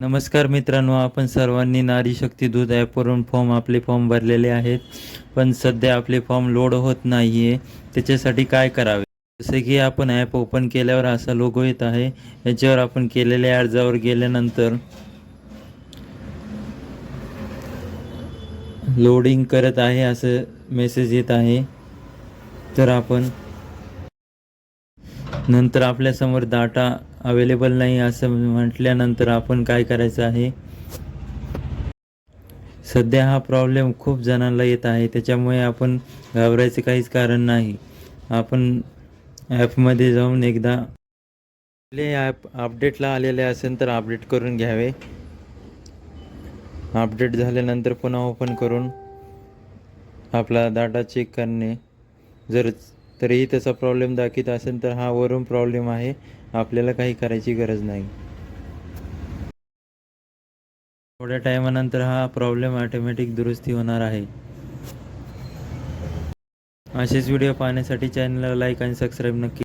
नमस्कार मित्रांनो आपण सर्वांनी नारी शक्ती दूध ॲपवरून फॉर्म आपले फॉर्म भरलेले आहेत. पण सध्या आपले फॉर्म लोड होत नाही आहे त्याच्यासाठी काय करावे? जसे की आपण ॲप ओपन केल्यावर असा लोगो येत आहे. याच्यावर आपण केलेल्या अर्जावर गेल्यानंतर लोडिंग करत आहे असं मेसेज येत आहे. तर आपण नंतर आपल्यासमोर डाटा अवेलेबल नाही असं म्हटल्यानंतर आपण काय करायचं आहे? सध्या हा प्रॉब्लेम खूप जणांना येत आहे. त्याच्यामुळे आपण घाबरायचं काहीच कारण नाही. आपण ॲपमध्ये जाऊन एकदा आपले ॲप अपडेटला आलेले असेल तर अपडेट करून घ्यावे. अपडेट झाल्यानंतर पुन्हा ओपन करून आपला डाटा चेक करणे जर तरीही त्याचा प्रॉब्लेम दाखवत असेल तर हा वरून प्रॉब्लेम आहे. आपल्याला काही करायची गरज नाही. थोड्या टायमानंतर हा प्रॉब्लेम ऑटोमॅटिक दुरुस्ती होणार आहे. असेच व्हिडिओ पाहण्यासाठी चॅनलला लाईक आणि सबस्क्राईब नक्की